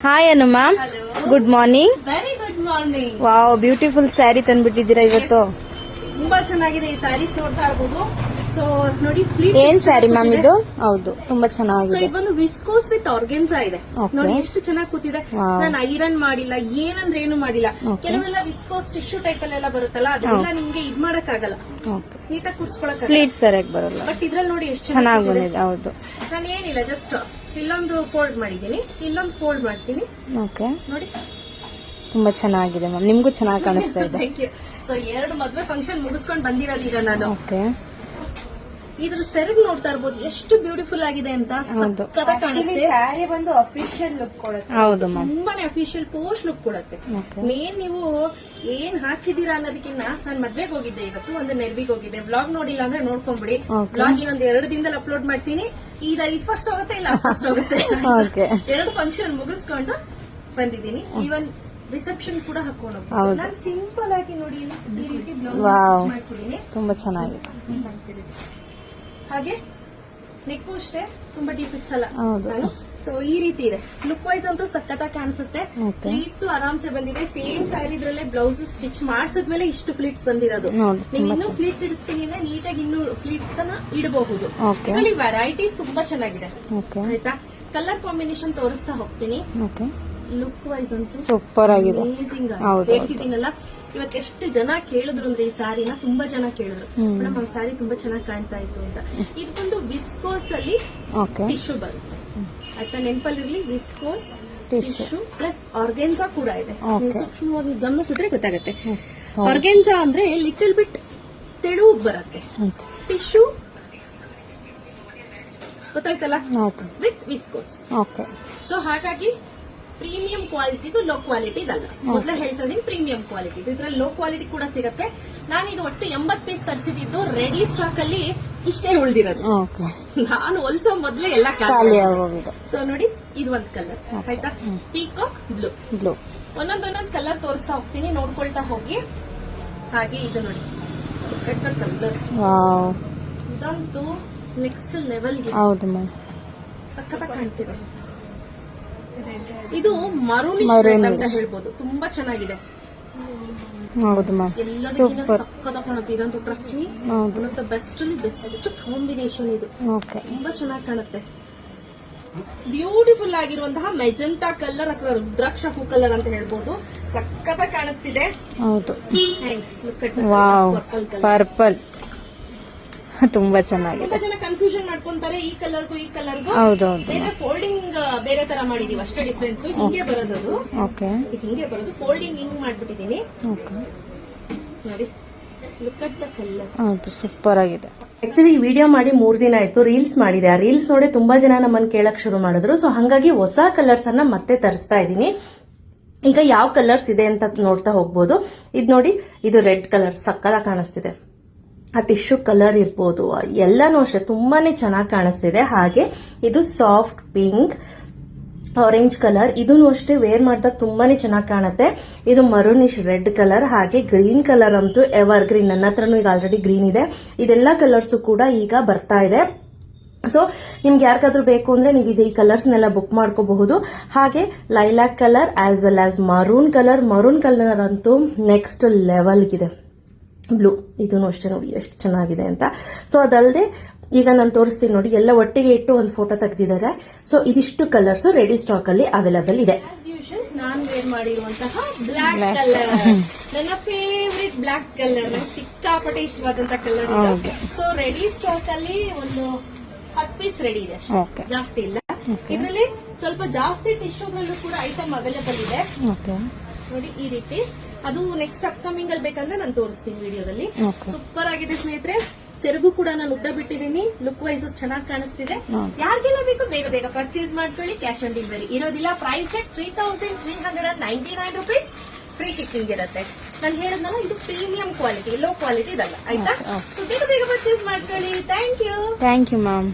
Hi Anu ma'am good morning very good morning wow beautiful sari ತಂದ್ಬಿಟ್ಟಿದ್ದೀರಾ ಇವತ್ತು? ತುಂಬಾ ಚೆನ್ನಾಗಿದೆ ಈ ಸ್ಯಾರಿ ನೋಡ್ತಾ ಇರಬಹುದು ಸೊ ನೋಡಿ ಏನ್ ಸ್ಯಾರಿ ಮ್ಯಾಮ್ ಇದು? ಹೌದು ತುಂಬಾ ಚೆನ್ನಾಗಿದೆ. ಬಂದು ವಿಸ್ಕೋಸ್ ವಿತ್ ಆರ್ಗೆನ್ಸಾ ಇದೆ. ನೋಡಿ ಎಷ್ಟು ಚೆನ್ನಾಗಿ ಕೂತಿದೆ. ನಾನು ಐರನ್ ಮಾಡಿಲ್ಲ ಏನಂದ್ರೆ ಏನು ಮಾಡಿಲ್ಲ. ಕೆಲವೆಲ್ಲ ವಿಸ್ಕೋಸ್ ಟಿಶ್ಯೂ ಟೈಪ್ ಅಲ್ಲೆಲ್ಲ ಬರುತ್ತಲ್ಲ ಅದೆಲ್ಲ ನಿಮ್ಗೆ ಇದ್ ಮಾಡಕ್ ಆಗಲ್ಲ ನೀಟಾಗಿ ಕುಡ್ಸ್ಕೊಳಕ್ ಪ್ಲೀಟ್ ಸರಿಯಾಗಿ ಬರಲ್ಲ. ಬಟ್ ಇದ್ರಲ್ಲಿ ನೋಡಿ ಎಷ್ಟು ಚೆನ್ನಾಗಿ ಬಂದಿದೆ ಹೌದು. ನಾನು ಏನಿಲ್ಲ ಜಸ್ಟ್ ಇಲ್ಲೊಂದು ಫೋಲ್ಡ್ ಮಾಡಿದೀನಿ ಇಲ್ಲೊಂದು ಫೋಲ್ಡ್ ಮಾಡ್ತೀನಿ. ಓಕೆ ನೋಡಿ. ತುಂಬಾ ಚೆನ್ನಾಗಿದೆ ಮ್ಯಾಮ್. ನಿಮ್ಗೂ ಚೆನ್ನಾಗಿ ಕಾಣಿಸ್ತಾ ಇದೆ. ಥ್ಯಾಂಕ್ ಯು ಸೊ ಎರಡು ಮದುವೆ ಫಂಕ್ಷನ್ ಮುಗಿಸ್ಕೊಂಡು ಬಂದಿರೋದು ಈಗ ನಾನು. ಓಕೆ ಇದ್ರ ಸೆರಗ್ ನೋಡ್ತಾ ಇರ್ಬೋದು ಎಷ್ಟು ಬ್ಯೂಟಿಫುಲ್ ಆಗಿದೆ ಅಂತ. ಕಾಣುತ್ತೆ ಸ್ಯಾರಿ ಬಂದು ಅಫಿಷಿಯಲ್ ಲುಕ್ ಕೊಡುತ್ತೆ ಹೌದು ಮ್ಯಾಮ್ ತುಂಬಾನೇ ಅಫಿಷಿಯಲ್ ಪೋಸ್ಟ್ ಲುಕ್ ಕೊಡುತ್ತೆ. ಮೇನ್ ನೀವು ಏನ್ ಹಾಕಿದೀರಾ ಅನ್ನೋದಕ್ಕಿಂತ ನಾನ್ ಮದ್ವೆಗೆ ಹೋಗಿದ್ದೆ ಇವತ್ತು ಒಂದು ನೆರವಿಗೆ ಹೋಗಿದ್ದೆ ಬ್ಲಾಗ್ ನೋಡಿಲ್ಲ ಅಂದ್ರೆ ನೋಡ್ಕೊಂಡ್ಬಿಡಿ. ಬ್ಲಾಗ್ ಇನ್ನೊಂದ್ ಎರಡು ದಿನದಲ್ಲಿ ಅಪ್ಲೋಡ್ ಮಾಡ್ತೀನಿ ಈಗ ಇದು ಫಸ್ಟ್ ಹೋಗುತ್ತೆ ಇಲ್ಲ ಫಸ್ಟ್ ಹೋಗುತ್ತೆ. ಎರಡು ಫಂಕ್ಷನ್ ಮುಗಿಸ್ಕೊಂಡು ಬಂದಿದ್ದೀನಿ ಈವನ್ ರಿಸೆಪ್ಷನ್ ಕೂಡ ಹಾಕೊಂಡು. ನಾನು ಸಿಂಪಲ್ ಆಗಿ ನೋಡಿ ಈ ರೀತಿ ಬ್ಲೌಸ್ Wow. ಮಾಡಿಸಿದೀನಿ ತುಂಬಾ ಚೆನ್ನಾಗಿದೆ ಹಾಗೆ ನೆಕ್ಕು ಅಷ್ಟೇ ತುಂಬಾ ಡೀಪ್ ಇಟ್ಸ್ ಅಲ್ಲ. ಸೊ ಈ ರೀತಿ ಇದೆ. ಲುಕ್ ವೈಸ್ ಅಂತೂ ಸಖತ್ತಾಗಿ ಕಾಣಿಸುತ್ತೆ. ಫ್ಲೀಟ್ಸ್ ಆರಾಮ್ಸೆ ಬಂದಿದೆ. ಸೇಮ್ ಸ್ಯಾರಿ ಇದ್ರಲ್ಲೇ ಬ್ಲೌಸ್ ಸ್ಟಿಚ್ ಮಾಡಿಸಿದ್ಮೇಲೆ ಇಷ್ಟು ಫ್ಲೀಟ್ಸ್ ಬಂದಿರೋದು. ನೀವು ಇನ್ನೂ ಫ್ಲೀಟ್ಸ್ ಇಡಿಸ್ತೀನಿ ಅಂದ್ರೆ ನೀಟಾಗಿ ಇನ್ನೂ ಫ್ಲೀಟ್ಸ್ ಅನ್ನ ಇಡಬಹುದು. ವೆರೈಟೀಸ್ ತುಂಬಾ ಚೆನ್ನಾಗಿದೆ. ಆಯ್ತಾ? ಕಲರ್ ಕಾಂಬಿನೇಷನ್ ತೋರಿಸ್ತಾ ಹೋಗ್ತೀನಿ. ಲುಕ್ ವೈಸ್ ಅಂತೂ ಸೂಪರ್ ಆಗಿದೆ. ಅಮೇಸಿಂಗ್ ಹೇಳ್ತಿದ್ದೀನಲ್ಲ ಇವತ್ತು ಎಷ್ಟು ಜನ ಕೇಳಿದ್ರು ಅಂದ್ರೆ ಈ ಸಾರಿನ ತುಂಬಾ ಜನ ಕೇಳಿದ್ರು. ಮೇಡಮ್ ಆ ಸ್ಯಾರಿ ತುಂಬಾ ಚೆನ್ನಾಗಿ ಕಾಣ್ತಾ ಇತ್ತು ಅಂತ. ಇದೊಂದು ವಿಸ್ಕೋಸ್ ಅಲ್ಲಿ ಟಿಶ್ಯೂ ಬರುತ್ತೆ. ಆಯ್ತಾ? ನೆನಪಲ್ಲಿರ್ಲಿ ವಿಸ್ಕೋಸ್. ಟಿಶ್ಯೂ ಪ್ಲಸ್ ಆರ್ಗೆನ್ಸಾ ಕೂಡ ಇದೆ. ಸೂಕ್ಷ್ಮವಾಗಿ ಗಮನಿಸಿದ್ರೆ ಗೊತ್ತಾಗುತ್ತೆ. ಆರ್ಗೆನ್ಸಾ ಅಂದ್ರೆ ಲಿಟಲ್ ಬಿಟ್ ತೆಳು ಬರುತ್ತೆ. ಟಿಶ್ಯೂ ಗೊತ್ತಾಯ್ತಲ್ಲ? ವಿತ್ ವಿಸ್ಕೋಸ್ ಓಕೆ ಸೊ ಹಾಗಾಗಿ ಪ್ರೀಮಿಯಂ ಕ್ವಾಲಿಟಿದು ಲೋ ಕ್ವಾಲಿಟಿ ಅಲ್ಲ ಮೊದಲೇ ಹೇಳ್ತಾ ಇದೀನಿ ಪ್ರೀಮಿಯಂ ಕ್ವಾಲಿಟಿ ಇದ್ರಲ್ಲಿ ಲೋ ಕ್ವಾಲಿಟಿ ಕೂಡ ಸಿಗುತ್ತೆ. ನಾನು ಇದು ಒಟ್ಟು ಎಂಬತ್ ಪೀಸ್ ತರಿಸಿದ್ದು ರೆಡಿ ಸ್ಟಾಕ್ ಅಲ್ಲಿ ಇಷ್ಟೇ ಉಳಿದಿರೋದು. ನಾನು ಹೊಲ್ಸೋ ಮೊದ್ಲೇ ಎಲ್ಲ ಸೊ ನೋಡಿ ಇದು ಒಂದ್ ಕಲರ್ ಆಯ್ತಾ? ಪೀಕಾಕ್ ಬ್ಲೂ ಬ್ಲೂ ಒಂದೊಂದೊಂದೊಂದ್ ಕಲರ್ ತೋರಿಸ್ತಾ ಹೋಗ್ತೀನಿ. ನೋಡ್ಕೊಳ್ತಾ ಹೋಗಿ. ಹಾಗೆ ಇದು ನೋಡಿ. ಕಲರ್ ಇದಂತೂ ನೆಕ್ಸ್ಟ್ ಲೆವೆಲ್ ಹೌದು ಸಖತ್ತಾಗಿ ಕಾಣ್ತಿದೆ. ಇದು ಮರು Maroonish. ಅಂತ ಹೇಳ್ಬೋದು. ತುಂಬಾ ಚೆನ್ನಾಗಿದೆ. ಹೌದು ಮ್ಯಾಮ್. ಸೂಪರ್ ಕಾಣುತ್ತೆ. ಇದಂತೂ trust me one of the best ಅಲ್ಲಿ ಬೆಸ್ಟ್ ಕಾಂಬಿನೇಷನ್ ಇದು. ಓಕೆ ತುಂಬಾ ಚೆನ್ನಾಗಿ ಕಾಣುತ್ತೆ. ಬ್ಯೂಟಿಫುಲ್ ಆಗಿರುವಂತಹ ಮೆಜೆಂಟಾ ಕಲರ್ ಅಥವಾ ರುದ್ರಾಕ್ಷ ಹೂ ಕಲರ್ ಅಂತ ಹೇಳ್ಬೋದು. ಸಖತ್ ಕಾಣಿಸ್ತಿದೆ. ಹೌದು. ಪರ್ಪಲ್ ತುಂಬಾ ಚೆನ್ನಾಗಿದೆ. ಜನ ಕನ್ಫ್ಯೂಷನ್ ಮಾಡ್ಕೊಂತಾರೆ ಈ ಕಲರ್ಗೂ ಈ ಕಲರ್ಗೂ ಹೌದು ಬೇರೆ ಫೋಲ್ಡಿಂಗ್ ಬೇರೆ ತರ ಮಾಡಿದೀವಿ. ಅಷ್ಟೇ ಡಿಫ್ರೆನ್ಸ್ ಹಿಂಗೆ ಬರೋದು ಓಕೆ ಹಿಂಗೆ ಬರೋದು. ಫೋಲ್ಡಿಂಗ್ ಹಿಂಗ್ ಮಾಡ್ಬಿಟ್ಟಿದೀನಿ ಓಕೆ ನೋಡಿ. ಲುಕ್ ಅಟ್ ದ ಕಲರ್ ಹೌದು ಸೂಪರ್ ಆಗಿದೆ. ಆಕ್ಚುಲಿ ಈ ವಿಡಿಯೋ ಮಾಡಿ ಮೂರ್ ದಿನ ಆಯ್ತು. ರೀಲ್ಸ್ ಮಾಡಿದೆ. ಆ ರೀಲ್ಸ್ ನೋಡಿ ತುಂಬಾ ಜನ ನಮ್ಮನ್ನ ಕೇಳಕ್ ಶುರು ಮಾಡಿದ್ರು. ಸೊ ಹಾಗಾಗಿ ಹೊಸ ಕಲರ್ಸ್ ಅನ್ನ ಮತ್ತೆ ತರಿಸ್ತಾ ಇದ್ದೀನಿ. ಈಗ ಯಾವ ಕಲರ್ಸ್ ಇದೆ ಅಂತ ನೋಡ್ತಾ ಹೋಗ್ಬೋದು. ಇದು ನೋಡಿ ಇದು ರೆಡ್ ಕಲರ್ ಸಕ್ಕಲ ಕಾಣಿಸ್ತಿದೆ. ಆ ಟಿಶ್ಯೂ ಕಲರ್ ಇರ್ಬೋದು, ಎಲ್ಲಾನು ಅಷ್ಟೇ, ತುಂಬಾನೇ ಚೆನ್ನಾಗಿ ಕಾಣಿಸ್ತಿದೆ. ಹಾಗೆ ಇದು ಸಾಫ್ಟ್ ಪಿಂಕ್ ಆರೆಂಜ್ ಕಲರ್ ಇದನ್ನು ಅಷ್ಟೇ ವೇರ್ ಮಾಡಿದಾಗ ತುಂಬಾನೇ ಚೆನ್ನಾಗಿ ಕಾಣುತ್ತೆ. ಇದು ಮರೂನಿಶ್ ರೆಡ್ ಕಲರ್ ಹಾಗೆ ಗ್ರೀನ್ ಕಲರ್ ಅಂತೂ ಎವರ್ ಗ್ರೀನ್ ನನ್ನ ಹತ್ರನೂ ಈಗ ಆಲ್ರೆಡಿ ಗ್ರೀನ್ ಇದೆ. ಇದೆಲ್ಲ ಕಲರ್ಸ್ ಕೂಡ ಈಗ ಬರ್ತಾ ಇದೆ. ಸೊ ನಿಮ್ಗೆ ಯಾರಿಗಾದ್ರೂ ಬೇಕು ಅಂದ್ರೆ ನೀವು ಇದು ಈ ಕಲರ್ಸ್ನೆಲ್ಲ ಬುಕ್ ಮಾಡ್ಕೋಬಹುದು. ಹಾಗೆ lilac colour as well as maroon colour maroon colour ಅಂತೂ ನೆಕ್ಸ್ಟ್ ಲೆವೆಲ್ಗಿದೆ ಬ್ಲೂ ಇದೂ ಅಷ್ಟೇ ನೋಡಿ ಎಷ್ಟು ಚೆನ್ನಾಗಿದೆ ಅಂತ. ಸೊ ಅದಲ್ಲದೆ ಈಗ ನಾನು ತೋರಿಸ್ತೀನಿ ನೋಡಿ ಎಲ್ಲ ಒಟ್ಟಿಗೆ ಇಟ್ಟು ಒಂದು ಫೋಟೋ ತೆಗೆದಿದ್ದಾರೆ. ಸೊ ಇದಿಷ್ಟು ಕಲರ್ಸ್ ರೆಡಿ ಸ್ಟಾಕ್ ಅಲ್ಲಿ ಅವೈಲಬಲ್ ಇದೆ. ನಾನು ವೇರ್ ಮಾಡಿರುವಂತಹ ಬ್ಲಾಕ್ ಕಲರ್ ನನ್ನ ಫೇವ್ರೆಟ್ ಬ್ಲಾಕ್ ಕಲರ್ ಸಿಕ್ಕಾಪಟ್ಟೆ ಇಷ್ಟವಾದಂತ ಕಲರ್. ಸೊ ರೆಡಿ ಸ್ಟಾಕ್ ಅಲ್ಲಿ ಒಂದು ಹತ್ತು ಪೀಸ್ ರೆಡಿ ಇದೆ ಜಾಸ್ತಿ ಇಲ್ಲ. ಇದರಲ್ಲಿ ಸ್ವಲ್ಪ ಜಾಸ್ತಿ ಟಿಶ್ಯೂಗಳು ಕೂಡ ಐಟಮ್ ಅವೈಲಬಲ್ ಇದೆ. ನೋಡಿ ಈ ರೀತಿ. ಅದು ನೆಕ್ಸ್ಟ್ ಅಪ್ಕಮಿಂಗ್ ಅಲ್ಲಿ ಬೇಕಂದ್ರೆ ನಾನು ತೋರಿಸ್ತೀನಿ ವಿಡಿಯೋದಲ್ಲಿ. ಸೂಪರ್ ಆಗಿದೆ ಸ್ನೇಹಿತರೆ. ಸೆರಗು ಕೂಡ ನಾನು ಉದ್ದ ಬಿಟ್ಟಿದ್ದೀನಿ. ಲುಕ್ ವೈಸ್ ಚೆನ್ನಾಗಿ ಕಾಣಿಸ್ತಿದೆ. ಯಾರಿಗೆಲ್ಲ ಬೇಕು ಬೇಗ ಬೇಗ ಪರ್ಚೇಸ್ ಮಾಡ್ಕೊಳ್ಳಿ ಕ್ಯಾಶ್ ಆನ್ ಡೆಲಿವರಿ ಇರೋದಿಲ್ಲ price rate three thousand three hundred and ninety nine rupees free shipping ಇರುತ್ತೆ. ನಾನು ಹೇಳಿದ್ನಲ್ಲ ಇದು ಪ್ರೀಮಿಯಂ ಕ್ವಾಲಿಟಿ ಲೋ ಕ್ವಾಲಿಟಿ ಇದಲ್ಲ ಆಯ್ತಾ. ಸೊ ಬೇಗ ಬೇಗ ಪರ್ಚೇಸ್ ಮಾಡ್ಕೊಳ್ಳಿ. Thank you thank you ma'am